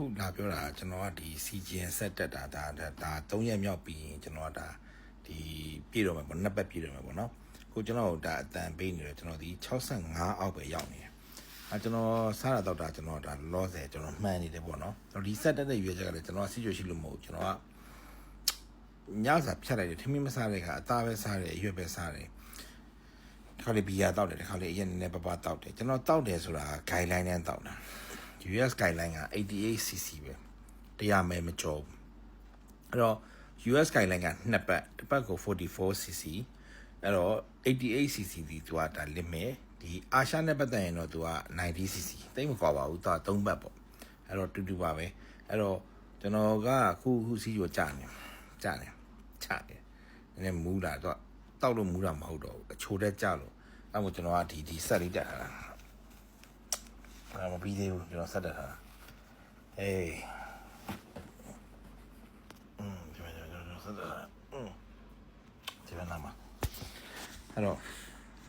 ခုလာပြောတာကျွန်တော်ကဒီ CGN ဆက်တက်တာဒါဒါဒါ3ရက်မြောက်ပြီးရင်ကျွန်တော်ကဒါဒီပြည့်တော့မှာပေါ့နှစ်ပတ်ပြည့်တော့မှာပေါ့နော်ခုကျွန်တော်တို့ဒါအတန်ပေးနေတယ်ကျွန်တော်ဒီ65အောက်ပဲရောက်နေတယ်အဲကျွန်တော်စားတာတော့တာကျွန်တော်ဒါလောဆယ်ကျွန်တော်မှန်နေတယ်ပေါ့နော်ကျွန်တော်ဒီဆက်တက်တဲ့ရွေးချက်ကလည်းကျွန်တော်ဆီချိုရှိလို့မဟုတ်ဘူးကျွန်တော်ကညစာဖြတ်လိုက်တယ်ထမင်းမစားတဲ့ခါအသားပဲစားတယ်အရွက်ပဲစားတယ်တစ်ခါလေဘီယာတောက်တယ်တစ်ခါလေအရင်နည်းနည်းပပတောက်တယ်ကျွန်တော်တောက်တယ်ဆိုတာ guideline နဲ့တောက်တာ US guideline က 88cc ပဲတရားမဲမကျော်ဘူးအဲ့တော့ US guideline ကနှစ်ပတ်တစ်ပတ်ကို 44cc အဲ့တော့ 88cc ဒီသူကဒါ limit ဒီအာရှနဲ့ပတ်သက်ရင်တော့သူက 90cc တိတ်မကွာပါဘူးသူက3ပတ်ပေါ့အဲ့တော့တူတူပါပဲအဲ့တော့ကျွန်တော်ကခုခုစီးကိုကြာနေကြာနေချတယ်နည်းနည်းမူးလာတော့တောက်လို့မူးတာမဟုတ်တော့ဘူးအချိုတဲ့ကြာလို့အဲ့မို့ကျွန်တော်ကဒီဒီဆက်လေးတက်ထားတာ အဲ့မပြီးသေးဘူးကျွန်တော်ဆက်တက်ထားတာအေးอืมဒီမှာကျွန်တော်ဆက်တက်ထားတာอืมဒီမှာနာမအဲ့တော့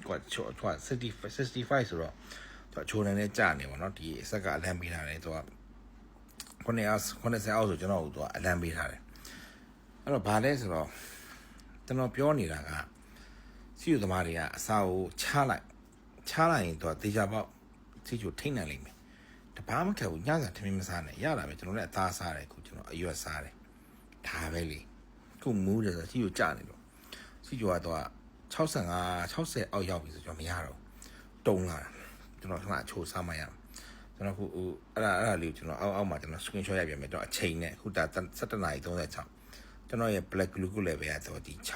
ကွာချိုထွာ65 65ဆိုတော့သူချိုနေနဲ့ကြာနေပါတော့ဒီအဆက်ကအလံပေးထားတယ်သူကခုနှစ်အားခုနှစ်ဆယ်အောက်ဆိုကျွန်တော်တို့သူကအလံပေးထားတယ်အဲ့တော့ဘာလဲဆိုတော့ကျွန်တော်ပြောနေတာကစီယူသမားတွေကအစာကိုချလိုက်ချလိုက်ရင်သူကတေချာပေါက် စီချိုထိတ်နိုင်လိမ့်မယ်တပားမခက်ဘူးညစာထမင်းမစားနဲ့ရတာပဲကျွန်တော်လည်းအသားစားတယ်ခုကျွန်တော်အရွက်စားတယ်ဒါပဲလေခုမူးတယ်ဆိုစီချိုကြနေလို့စီချိုကတော့65 60အောက်ရောက်ပြီဆိုကျွန်တော်မရတော့တုံးလာတာကျွန်တော်ခဏအချိုးစားမှရကျွန်တော်ခုအဲ့ဒါအဲ့ဒါလေးကိုကျွန်တော်အောက်အောက်မှာကျွန်တော် screenshot ရိုက်ပြမယ်တော့အချိန်နဲ့ခုဒါ17နာရီ36ကျွန်တော်ရဲ့ black glue ကိုလည်းပဲရတော့ဒီ60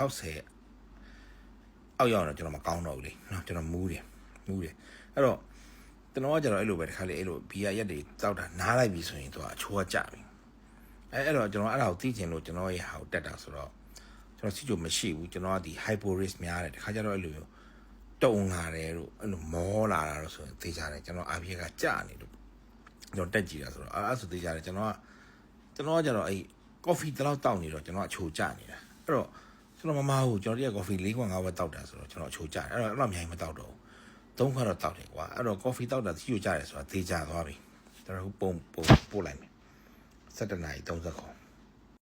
အောက်ရောက်တော့ကျွန်တော်မကောင်းတော့ဘူးလေနော်ကျွန်တော်မူးတယ်မူးတယ်အဲ့တော့ ကျွန်တော်ကကျတော့အဲ့လိုပဲတစ်ခါလေအဲ့လိုဘီယာရက်တွေတောက်တာနားလိုက်ပြီဆိုရင်သူကအချိုးကကြပြီအဲအဲ့တော့ကျွန်တော်အဲ့ဒါကိုသိချင်လို့ကျွန်တော်ရဲ့ဟာကိုတက်တာဆိုတော့ကျွန်တော်စီချိုမရှိဘူးကျွန်တော်ကဒီ hypo risk များတယ်တစ်ခါကျတော့အဲ့လိုမျိုးတုံလာတယ်လို့အဲ့လိုမောလာတာလို့ဆိုရင်သိကြတယ်ကျွန်တော်အာဘီကကြနေလို့ကျွန်တော်တက်ကြည့်တာဆိုတော့အဲ့ဆိုသိကြတယ်ကျွန်တော်ကကျွန်တော်ကကျတော့အဲ့ coffee တလောက်တောက်နေတော့ကျွန်တော်အချိုးကြနေတာအဲ့တော့ကျွန်တော်မမဟုတ်ကျွန်တော်တည်းက coffee ၄ခွက်၅ခွက်တောက်တာဆိုတော့ကျွန်တော်အချိုးကြတယ်အဲ့တော့အဲ့လိုအများကြီးမတောက်တော့ဘူး သုံးခွက်တော့တောက်တယ်ကွာအဲ့တော့ coffee တောက်တာစီကိုကြတယ်ဆိုတာသေချာသွားပြီကျွန်တော်ပုံပုံပို့လိုက်မယ်17နာရီ30ခွန်